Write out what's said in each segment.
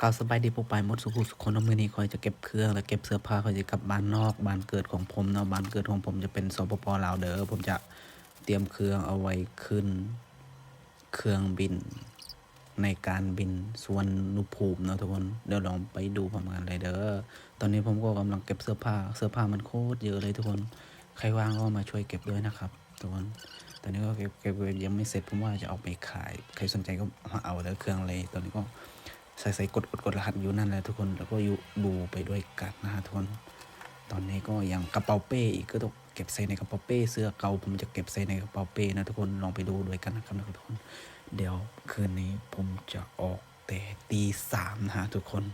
กล่าวสบายดีปุ๊บไปหมดสุขุสุขคนน้ำมือนี้คอยจะเก็บเครื่องและเก็บเสื้อผ้าคอยจะกลับบ้านนอกบ้านเกิดของผมเนาะบ้านเกิดของผมจะเป็นสปปลาวเด้อผมจะเตรียมเครื่องเอาไว้ขึ้น เครื่องบิน ในการบินสวนนุภูมิเนาะทุกคนเดี๋ยวลองไปดูพร้อมกันเลยเด้อตอนนี้ผมก็กำลังเก็บเสื้อผ้า เสื้อผ้ามันโคตรเยอะเลยทุกคนใครว่างก็มาช่วยเก็บด้วยนะครับทุกคนตอนนี้ก็เก็บเก็บเก็บยังไม่เสร็จผมว่าจะเอาไปขาย ใครสนใจก็มาเอาเด้อเครื่องเลย ตอนนี้ก็ ใส่ใส่กดกดกดรหัสอยู่นั่นแหละทุกคนแล้วก็อยู่ดูไปด้วยกันนะฮะทุกคนตอนนี้ก็ยังกระเป๋าเป้อีกก็ต้องเก็บใส่ในกระเป๋าเป้เสื้อเก่าผมจะเก็บใส่ในกระเป๋าเป้นะทุกคนลองไปดูด้วยกันนะครับทุกคน เดี๋ยวคืนนี้ผมจะออกแต่ตีสามนะฮะทุกคน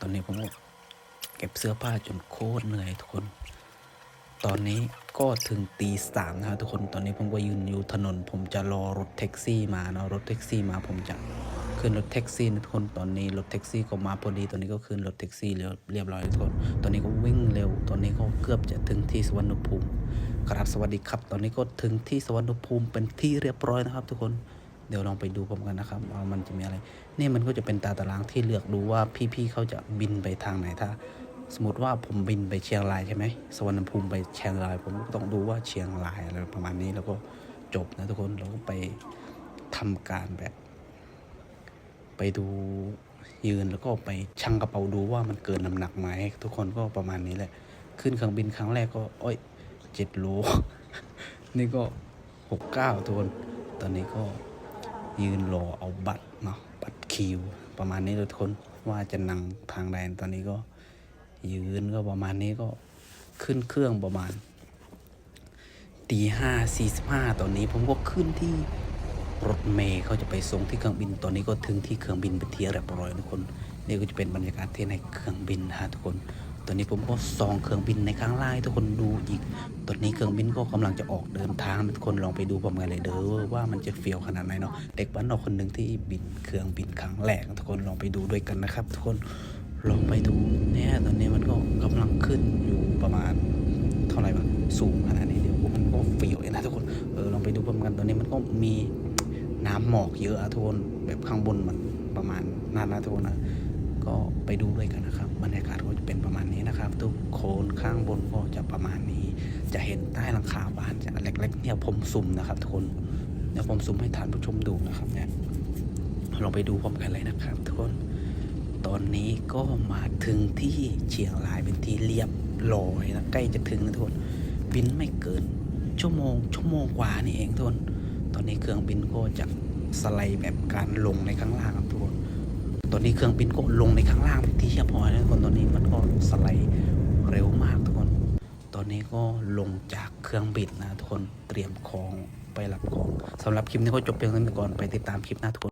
ตอนนี้ผมก็เก็บเสื้อผ้าจนโคตรเหนื่อยทุกคน ตอนนี้ก็ถึงตีสามนะฮะทุกคนตอนนี้ผมก็ยืนอยู่ถนน ผมจะรอรถแท็กซี่มาเนาะรถแท็กซี่มาผมจะ ขึ้นรถแท็กซี่นะทุกคนตอนนี้รถแท็กซี่ก็มาพอดีตอนนี้ก็ขึ้นรถแท็กซี่เรียบเรียบร้อยทุกคนตอนนี้ก็วิ่งเร็ว ตอนนี้ก็เกือบจะถึงที่สวรรณภูมิครับสวัสดีครับ ตอนนี้ก็ถึงที่สวรรณภูมิเป็นที่เรียบร้อยนะครับ ทุกคนเดี๋ยวลองไปดูพร้อมกันนะครับว่ามันจะมีอะไร นี่มันก็จะเป็นตาตารางที่เลือกดูว่าพี่ๆเขาจะบินไปทางไหนถ้าสมมติว่าผมบินไปเชียงรายใช่ไหมสวรรณภูมิไปเชียงราย ผมก็ต้องดูว่าเชียงรายอะไรประมาณนี้แล้วก็จบนะทุกคนเราก็ไปทำการแบบ ไปดูยืนแล้วก็ไปชั่งกระเป๋าดูว่ามันเกินน้ำหนักไหมทุกคนก็ประมาณนี้แหละ ขึ้นเครื่องบินครั้งแรกก็โอ้ยเจ็ดโล นี่ก็หกเก้าทุกคนตอนนี้ก็ยืนรอเอาบัตรเนาะบัตรคิว ประมาณนี้ทุกคนว่าจะนั่งทางใดตอนนี้ก็ยืนก็ประมาณนี้ก็ขึ้นเครื่องประมาณตีห้าสี่สิบห้าตอนนี้ผมก็ขึ้นที่ รถเมย์เขาจะไปส่งที่เครื่องบิน ตอนนี้ก็ถึงที่เครื่องบินเป็นที่เรียบร้อยทุกคน นี่ก็จะเป็นบรรยากาศที่ในเครื่องบินนะฮะทุกคน ตอนนี้ผมก็ส่องเครื่องบินในข้างล่างทุกคนดูอีก ตอนนี้เครื่องบินก็กำลังจะออกเดินทางทุกคนลองไปดูพร้อมกันเลยเด้อว่ามันจะเฟียวขนาดไหนเนาะ เด็กบ้านนอกคนหนึ่งที่บินเครื่องบินครั้งแรกทุกคนลองไปดูด้วยกันนะครับ ทุกคน ลองไปดูเนี่ยตอนนี้มันก็กำลังขึ้นอยู่ประมาณเท่าไหร่วะสูงขนาดนี้เดี๋ยวมันก็เฟียวเลยนะทุกคน เออลองไปดูพร้อมกันตอนนี้มันก็มี น้ำหมอกเยอะอะทุกคนแบบข้างบนมันประมาณนั้นนะทุกคนนะก็ไปดูด้วยกันนะครับบรรยากาศก็จะเป็นประมาณนี้นะครับ ทุกโคนข้างบนก็จะประมาณนี้ จะเห็นใต้หลังคาบ้านจะเล็ก ๆ เนี่ยผมสุ่มนะครับ ทุกคนเดี๋ยวผมสุ่มให้ท่านผู้ชมดูนะครับเนี่ยลองไปดูพร้อมกันเลยนะครับ ทุกคน ตอนนี้ก็มาถึงที่เชียงรายเป็นที่เรียบร้อยนะใกล้จะถึงนะทุกคนบินไม่เกิน ชั่วโมงชั่วโมงกว่านี่เองทุกคน ตอนนี้เครื่องบินก็จะสไลด์แบบการลงในข้างล่างครับทุกคนตอนนี้เครื่องบินก็ลงในข้างล่างที่เชียบร้อยนะทุกคนตอนนี้มันก็สไลด์เร็วมากทุกคน ตอนนี้ก็ลงจากเครื่องบินนะทุกคนเตรียมของไปรับของสำหรับคลิปนี้ก็จบเพียงเท่านี้ก่อนไปติดตามคลิปหน้าทุกคน